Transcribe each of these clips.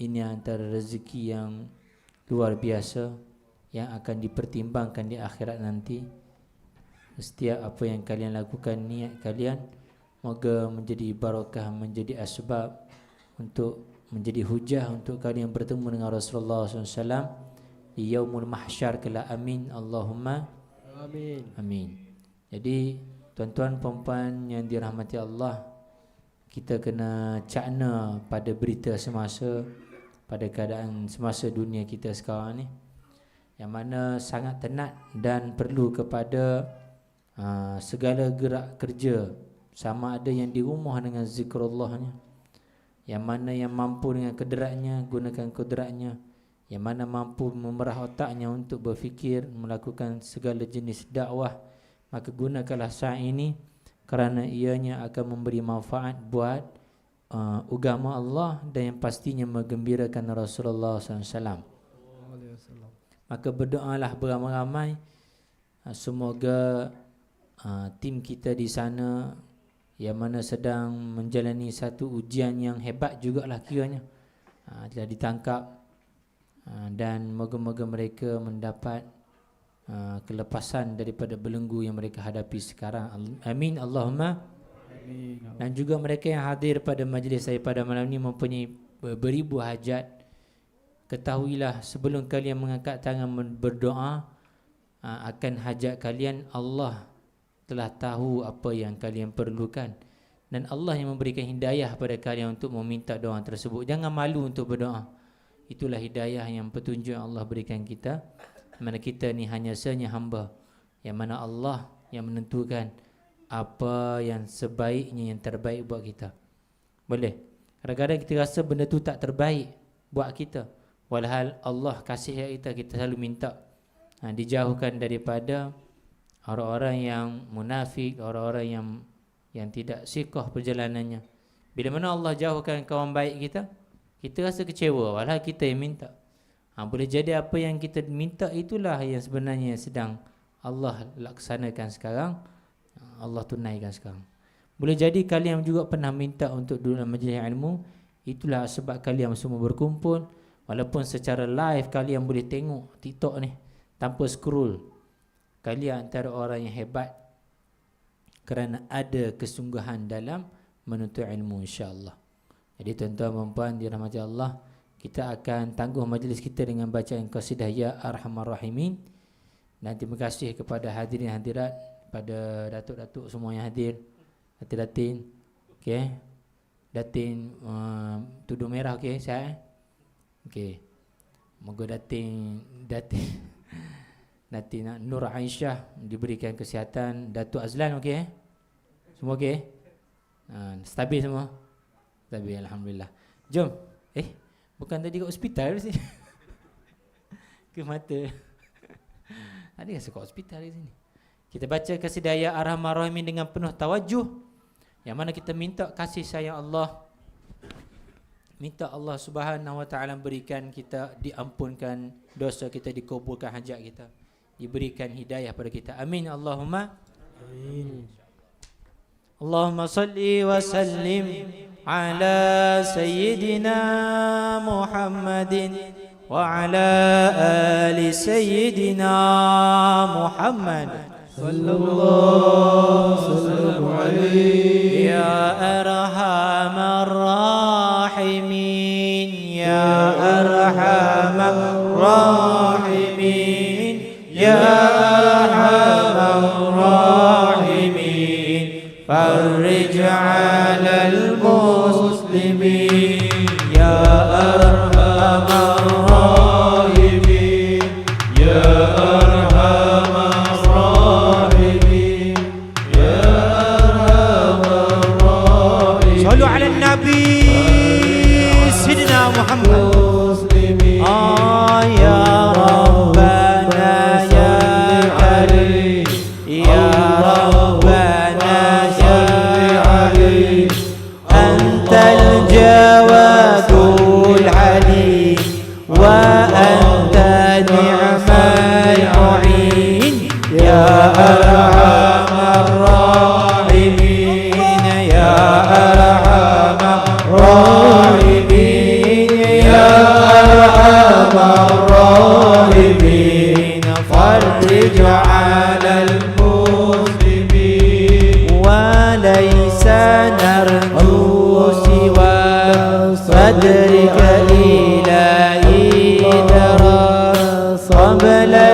ini antara rezeki yang luar biasa yang akan dipertimbangkan di akhirat nanti. Setiap apa yang kalian lakukan niat kalian moga menjadi barakah menjadi asbab untuk menjadi hujah untuk kalian bertemu dengan Rasulullah SAW di Yaumul Mahsyar kelak. Amin. Allahumma amin. Amin. Jadi tuan-tuan puan yang dirahmati Allah kita kena cakna pada berita semasa pada keadaan semasa dunia kita sekarang ni. Yang mana sangat tenat dan perlu kepada uh, segala gerak kerja. Sama ada yang di rumah dengan zikrullahnya yang mana yang mampu dengan kederatnya gunakan kederatnya. Yang mana mampu memerah otaknya untuk berfikir Melakukan segala jenis dakwah. Maka gunakanlah saat ini Kerana ianya akan memberi manfaat buat uh, Ugama Allah Dan yang pastinya menggembirakan Rasulullah SAW Maka berdoalah beramai-ramai. Uh, Semoga uh, tim kita di sana yang mana sedang menjalani satu ujian yang hebat jugalah kiranya ha, telah ditangkap ha, dan moga-moga mereka mendapat ha, kelepasan daripada belenggu yang mereka hadapi sekarang. Amin. Allahumma dan juga mereka yang hadir pada majlis saya pada malam ini mempunyai beribu hajat ketahuilah sebelum kalian mengangkat tangan berdoa ha, akan hajat kalian Allah telah tahu apa yang kalian perlukan dan Allah yang memberikan hidayah pada kalian untuk meminta doa tersebut. Jangan malu untuk berdoa. Itulah hidayah yang petunjuk yang Allah berikan kita. Mana kita ni hanya senyap hamba. Yang mana Allah yang menentukan apa yang sebaiknya yang terbaik buat kita. Boleh. Kadang-kadang kita rasa benda tu tak terbaik buat kita. Walhal Allah kasih kita, kita selalu minta. Ha, dijauhkan daripada orang-orang yang munafik, orang-orang yang yang tidak sikoh perjalanannya. Bila mana Allah jauhkan kawan baik kita, kita rasa kecewa walau kita yang minta. Ha, boleh jadi apa yang kita minta itulah yang sebenarnya sedang Allah laksanakan sekarang. Allah tunaikan sekarang. Boleh jadi kalian juga pernah minta untuk dalam majlis ilmu. Itulah sebab kalian semua berkumpul. Walaupun secara live kalian boleh tengok TikTok ni. Tanpa scroll. Kalian antara orang yang hebat kerana ada kesungguhan dalam menuntut ilmu insya-Allah. Jadi tuan-tuan dan puan dirahmati Allah, kita akan tangguh majlis kita dengan bacaan qasidah ya arhamar rahimin. Dan terima kasih kepada hadirin hadirat pada datuk-datuk semua yang hadir. Datin-datin. Okey. Datin uh, tudung merah okey, sihat eh? Okey. Moga datin datin datin Nur Aisyah diberikan kesihatan. Datuk Azlan okey eh? Semua okey? Ha, stabil semua? Stabil, Alhamdulillah. Jom. Eh, bukan tadi kat hospital sini. Ke mata. Tadi rasa kat hospital di sini. Kita baca kasidah daya Ar-Rahman Rahim dengan penuh tawajuh Yang mana kita minta kasih sayang Allah. Minta Allah subhanahu wa ta'ala berikan kita diampunkan dosa kita, dikuburkan hajat kita. Diberikan hidayah pada kita. Amin Allahumma. Amin. Allahumma salli wa sallim Sayyidina Muhammadin wa ala al Sayyidina Muhammadin. صلى الله وسلم عليه. يا أرحم الراحمين يا أرحم الراحمين يا أرحم الراحمين. فرج ذلك إلهي ترى قبل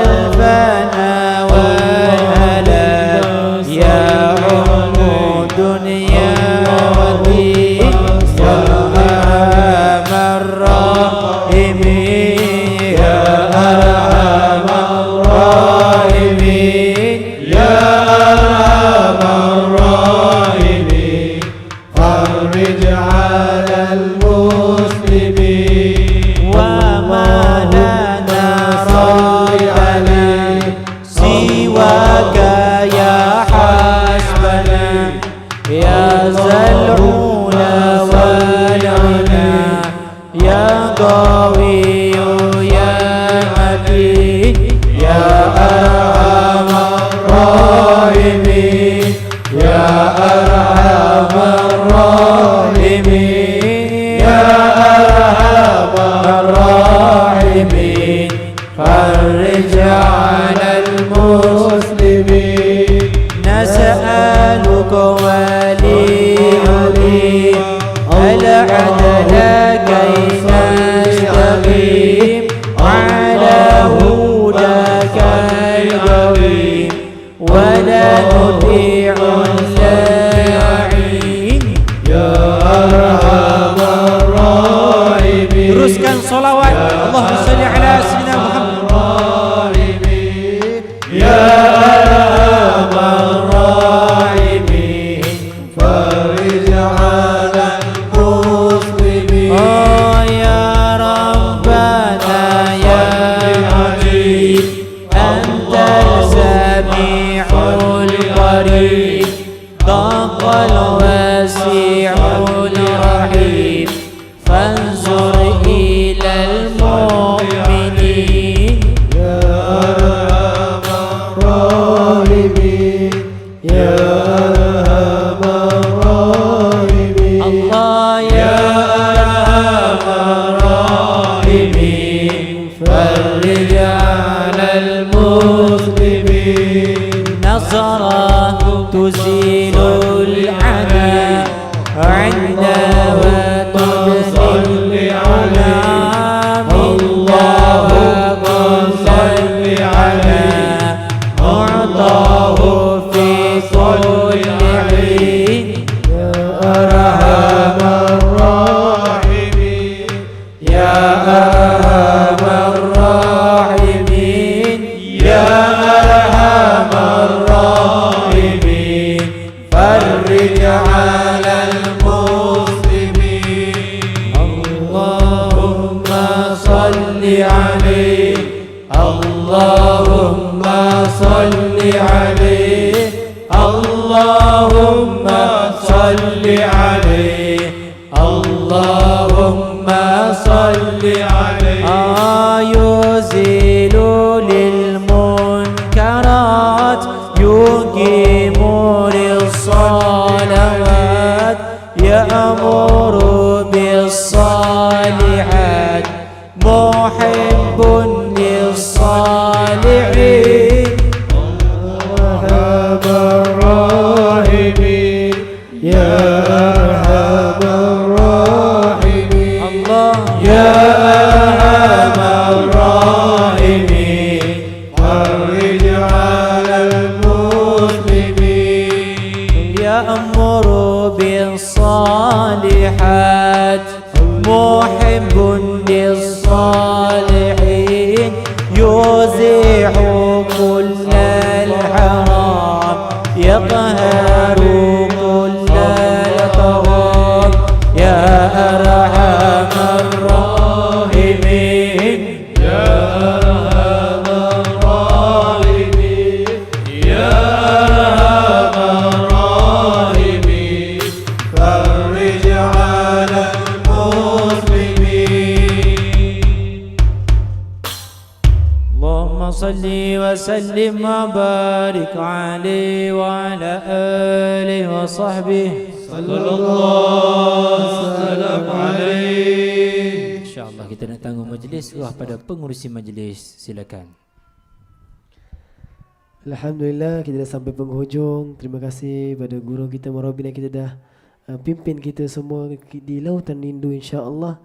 যারা صل وسلم وبارك عليه وعلى آله وصحبه صلى الله وسلم عليه InsyaAllah kita nak tanggung majlis Wah pada pengurusi majlis Silakan Alhamdulillah kita dah sampai penghujung. Terima kasih pada guru kita Marabin yang kita dah uh, pimpin kita semua ki- di lautan rindu insya-Allah.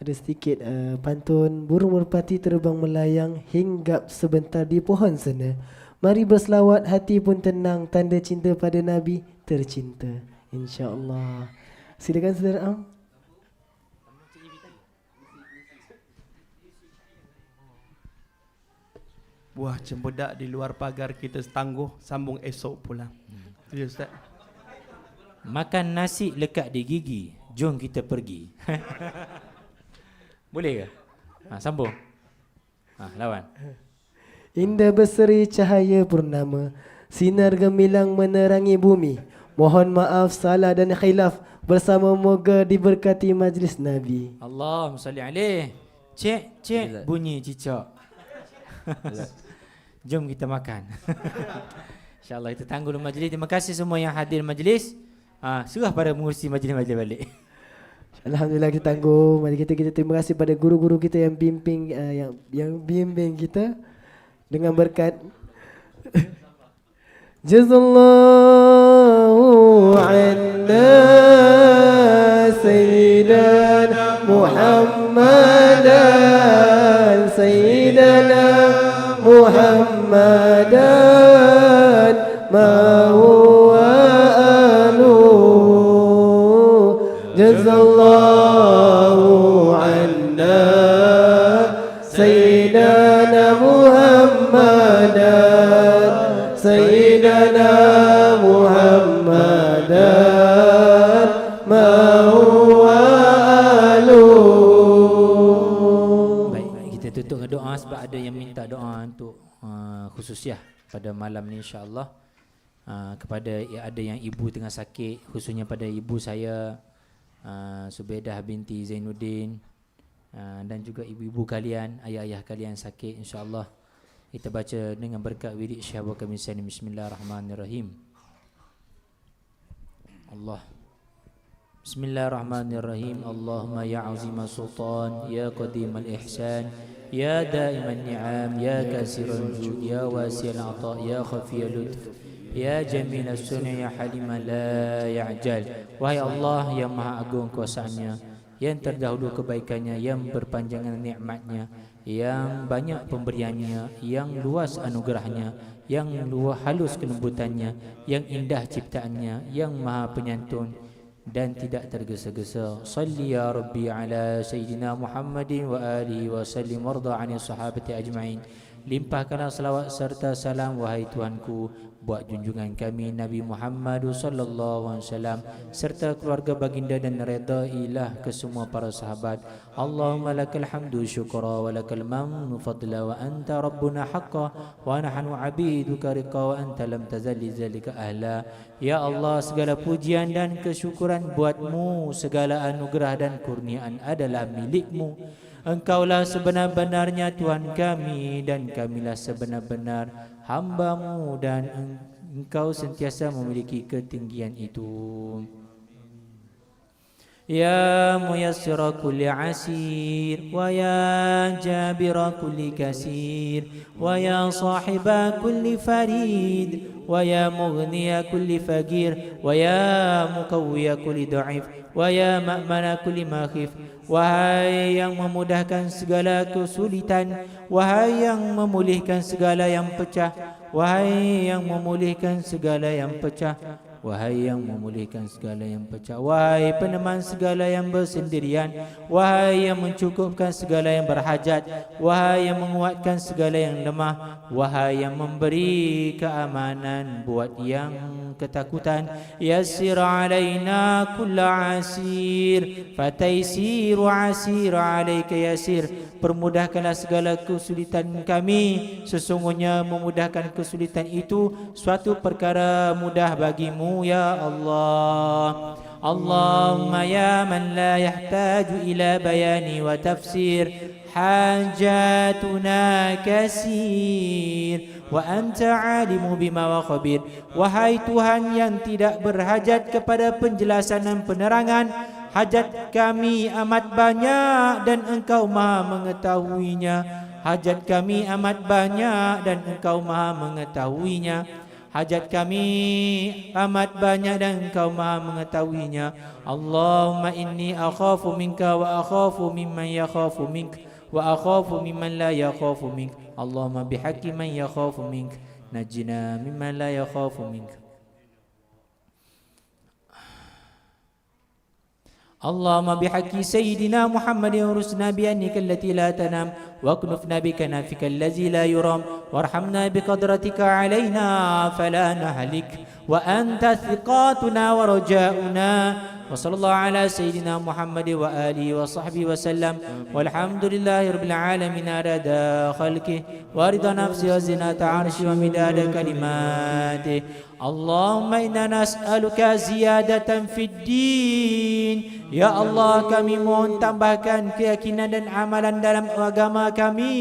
Ada sedikit uh, pantun burung merpati terbang melayang hinggap sebentar di pohon sana. Mari berselawat hati pun tenang tanda cinta pada nabi tercinta insya-Allah. Silakan saudara Am. Buah cempedak di luar pagar kita tangguh sambung esok pula. Ya Ustaz. Makan nasi lekat di gigi Jom kita pergi Boleh ke? Ha, sambung. Ha, Lawan. Indah berseri cahaya purnama Sinar gemilang menerangi bumi. Mohon maaf salah dan khilaf Bersama moga diberkati majlis Nabi. Allahumma salli alaih Cek, cek bunyi cicak. Jom kita makan. InsyaAllah kita tangguh majlis. Terima kasih semua yang hadir majlis. Ha, Serah pada mengurusi majlis-majlis balik Alhamdulillah kita tangguh. Mari kita kita terima kasih pada guru-guru kita yang bimbing uh, Yang yang bimbing kita Dengan berkat. Jazallahu anna Sayyidana Muhammadan Sayyidana Muhammadan Ma khususiah pada malam ni insya-Allah. Uh, kepada ada yang ibu tengah sakit khususnya pada ibu saya uh, Subaidah binti Zainuddin uh, dan juga ibu-ibu kalian ayah-ayah kalian sakit insya-Allah. Kita baca dengan berkat wirid syahwa kami sani bismillahirrahmanirrahim. Allah Bismillahirrahmanirrahim. Allahumma ya azimah sultan Ya qadim al-ihsan Ya daim al-ni'am Ya kasir al-jud Ya wasi al-ata Ya khafi al-lutf Ya jamil al-sunni Ya halim la ya'jal. Wahai Allah yang maha agung kuasanya Yang terdahulu kebaikannya Yang berpanjangan nikmatnya Yang banyak pemberiannya Yang luas anugerahnya Yang luas halus kelembutannya Yang indah ciptaannya Yang maha penyantun dan tidak tergesa-gesa. Salli ya Rabbi ala Sayyidina Muhammadin wa alihi wa sallim warda ani sahabati ajma'in. Limpahkanlah salawat serta salam wahai Tuhanku buat junjungan kami Nabi Muhammad sallallahu alaihi wasallam serta keluarga baginda dan redailah ke semua para sahabat. Allahumma lakal hamdu syukra wa lakal mannu fadla wa anta rabbuna haqqa wa nahnu abiduka riqa wa anta lam tazalli zalika ahla. Ya Allah segala pujian dan kesyukuran buatmu segala anugerah dan kurniaan adalah milikmu. Engkaulah sebenar-benarnya Tuhan kami dan kamilah sebenar-benar hambamu dan engkau sentiasa memiliki ketinggian itu. Ya muyassira kulli asir Wa ya jabira kulli kasir Wa ya sahiba kulli farid Wa ya mughniya kulli fagir Wa ya mukawwiya kulli da'if Wa ya ma'mana kulli makhif Wahai yang memudahkan segala kesulitan Wahai yang memulihkan segala yang pecah Wahai yang memulihkan segala yang pecah Wahai yang memulihkan segala yang pecah. Wahai peneman segala yang bersendirian. Wahai yang mencukupkan segala yang berhajat. Wahai yang menguatkan segala yang lemah. Wahai yang memberi keamanan buat yang ketakutan. Yassir alaina kulla asir. Fataisiru asir alaika yasir Permudahkanlah segala kesulitan kami. Sesungguhnya memudahkan kesulitan itu Suatu perkara mudah bagimu ya man la yahtaju ila bayani wa tafsir Hajatuna kasir Wa anta alimu bima wa khabir Wahai Tuhan yang tidak berhajat kepada penjelasan dan penerangan. Hajat kami amat banyak dan engkau maha mengetahuinya. Hajat kami amat banyak dan engkau maha mengetahuinya Hajat kami amat banyak dan engkau maha mengetahuinya. Allahumma inni akhafu minka wa akhafu mimman yakhafu minka Wa akhafu mimman la yakhafu minka Allahumma bihaqqi man yakhafu minka Najina mimman la yakhafu minka اللهم بحق سيدنا محمد ورسنا بأنك التي لا تنام واكنفنا بكنافك الذي لا يرام وارحمنا بقدرتك علينا فلا نهلك وأنت ثقاتنا ورجاؤنا. وصلى الله على سيدنا محمد وآله وصحبه وسلم والحمد لله رب العالمين أراد خلقه ورضا نفسه وزنة عرشه ومداد كلماته. اللهم إنا نسألك زيادة في الدين Ya Allah kami mohon tambahkan keyakinan dan amalan dalam agama kami.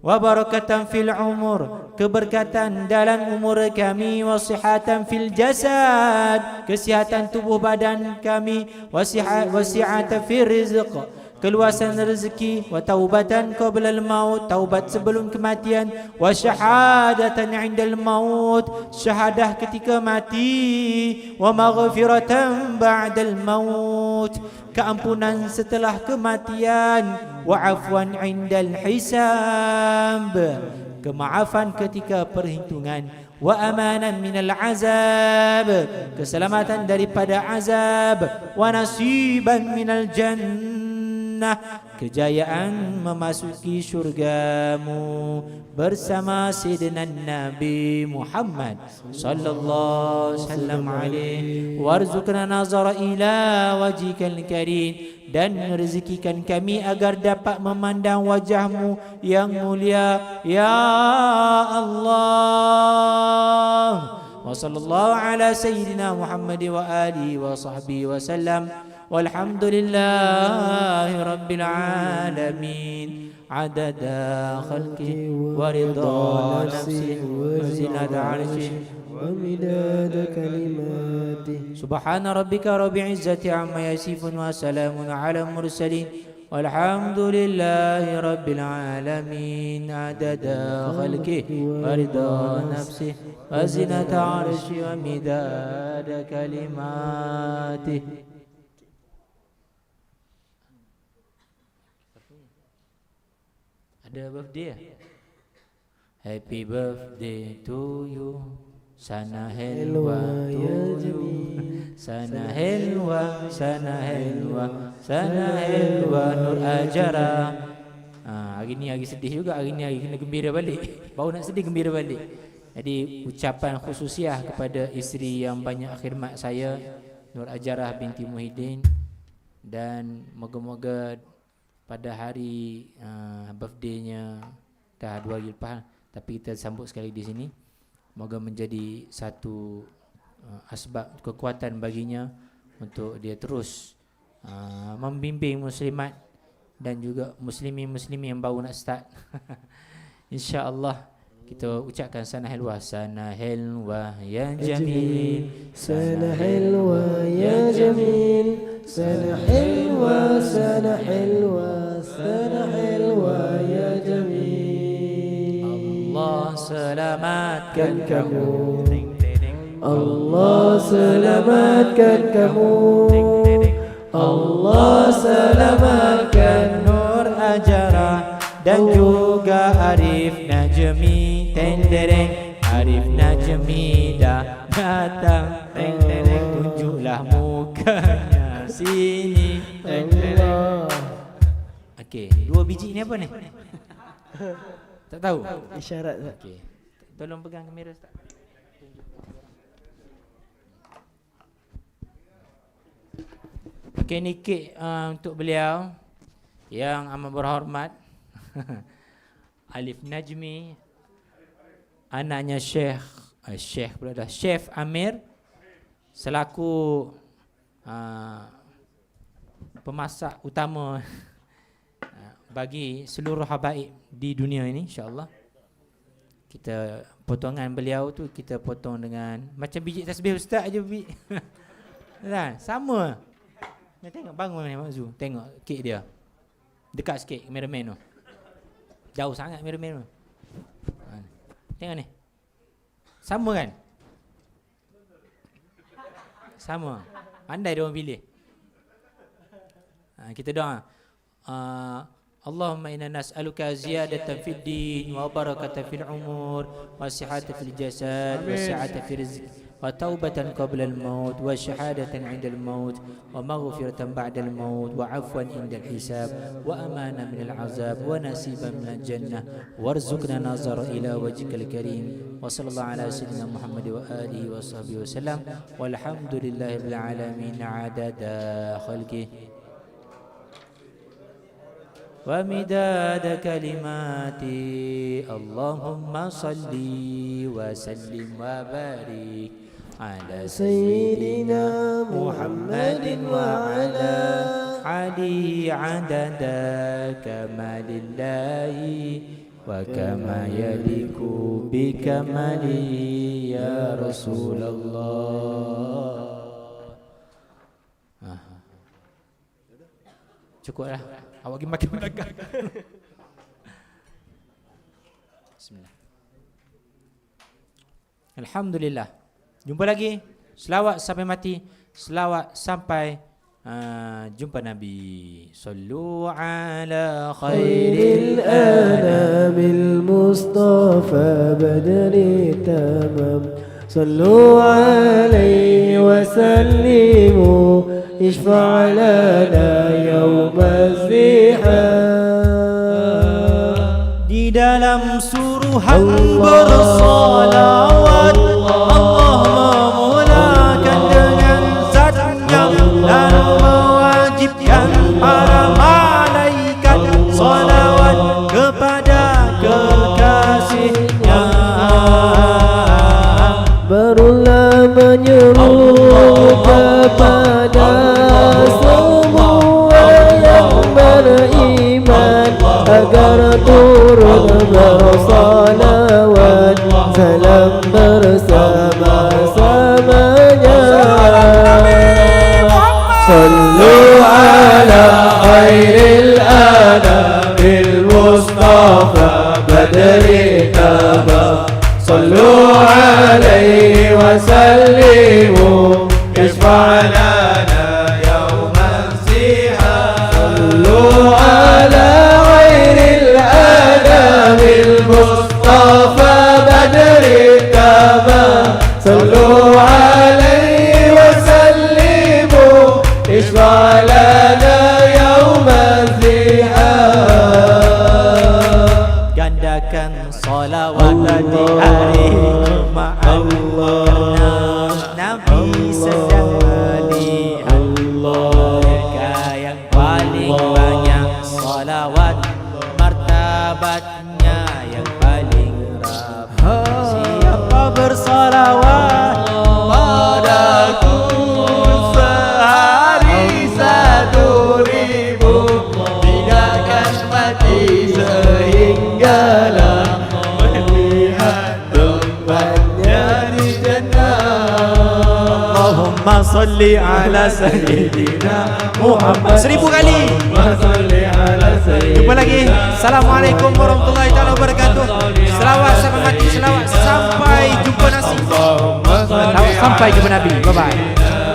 Wa barakatan fil umur keberkatan dalam umur kami wa sihatan fil jasad kesihatan tubuh badan kami wa sihat fil rizq keluasan rezeki wa taubatan qabla al maut taubat sebelum kematian wa syahadatan 'inda al maut syahadah ketika mati wa maghfiratan ba'da al maut keampunan setelah kematian wa afwan 'inda al hisab kemaafan ketika perhitungan wa amanan minal azab keselamatan daripada azab wa nasiban minal jannah sunnah Kejayaan memasuki syurgamu Bersama Sayyidina Nabi Muhammad Sallallahu sallam alaih Warzuqna nazara ila wajikal karim dan rezekikan kami agar dapat memandang wajahmu yang mulia. Ya Allah. Wa sallallahu ala sayyidina Muhammad wa alihi wa sahbihi wa sallam walhamdulillahi rabbil alamin عدد خلقه ورضا نفسه وزنة عرشه ومداد كلماته. سبحان ربك رب العزة عما يصفون وسلام على المرسلين. والحمد لله رب العالمين. عدد خلقه ورضا نفسه وزنة عرشه ومداد كلماته. Ada birthday ya? Happy birthday to you. Sana helwa to you. Sana helwa Sana helwa Sana helwa. Nur Ajara. Ha, Hari ni hari sedih juga. Hari ni hari kena gembira balik. Baru nak sedih gembira balik. Jadi ucapan khususiah kepada isteri yang banyak khidmat saya Nur Ajarah binti Muhyiddin. Dan moga-moga pada hari uh, birthday-nya dah dua hari lepas tapi kita sambut sekali di sini. Moga menjadi satu uh, asbab kekuatan baginya untuk dia terus uh, membimbing muslimat dan juga muslimi muslimi yang baru nak start. Insyaallah kita ucapkan sana helwa sana helwa ya, ya jamil. Sana helwa ya jamil. سنة حلوة سنة حلوة سنة حلوة يا جميل Allah selamatkan kamu Allah selamatkan kamu Allah selamatkan Nur Ajara dan juga Arif Najmi Tendereng Arif Najmi dah datang Tendereng tunjuklah mukanya sini Tendereng Okey, dua biji ni apa ni? Tak tahu? Isyarat tak? Okey. Tolong pegang kamera Ustaz. Okey ni kek uh, untuk beliau yang amat berhormat Alif Najmi anaknya Syekh uh, Syekh pula dah Chef Amir selaku uh, pemasak utama uh, bagi seluruh habaib di dunia ini insyaallah. Kita potongan beliau tu kita potong dengan macam biji tasbih ustaz aja bi. Kan? Sama. Ni tengok bangun ni Mak Zu. Tengok kek dia. Dekat sikit kameraman tu. Jauh sangat kameraman tu. Ha. tengok ni. Sama kan? Sama. Pandai dia orang pilih Ha, kita doa. Uh, Allahumma inna nas'aluka ziyadatan fid din wa barakata fil umur wa sihhatan fil jasad wa sihhatan fil rizq wa taubatan qabla al maut wa shahadatan 'inda al maut wa maghfiratan ba'da al maut wa 'afwan 'inda al hisab wa amana min al 'azab wa nasiban min al jannah. Warzuqna nazara ila wajhikal karim. Wa sallallahu ala sayyidina muhammad wa alihi wa sahbihi wa sallam. Walhamdulillahi rabbil alamin. 'adada khalqihi ومداد كلماتي اللهم صل وسلم وبارك على سيدنا محمد وعلى علي عدد كمال الله وكما يليق بكماله يا رسول الله Cukuplah. حواجيب مكة ونرجع بسم الله Alhamdulillah Jumpa lagi Selawat sampai mati Selawat sampai uh, Jumpa Nabi Sallu ala khairil anamil mustafa badri tamam صلوا عليه وسلموا اشفع لنا يوم الزحام في داخل سرها برصلاوات salawat di hari Jumat Nabi sedang salli ala sayyidina Muhammad. Seribu kali. Jumpa lagi. Assalamualaikum warahmatullahi taala wabarakatuh. Selawat sampai mati selawat sampai jumpa nasi. Sampai jumpa Nabi. Bye bye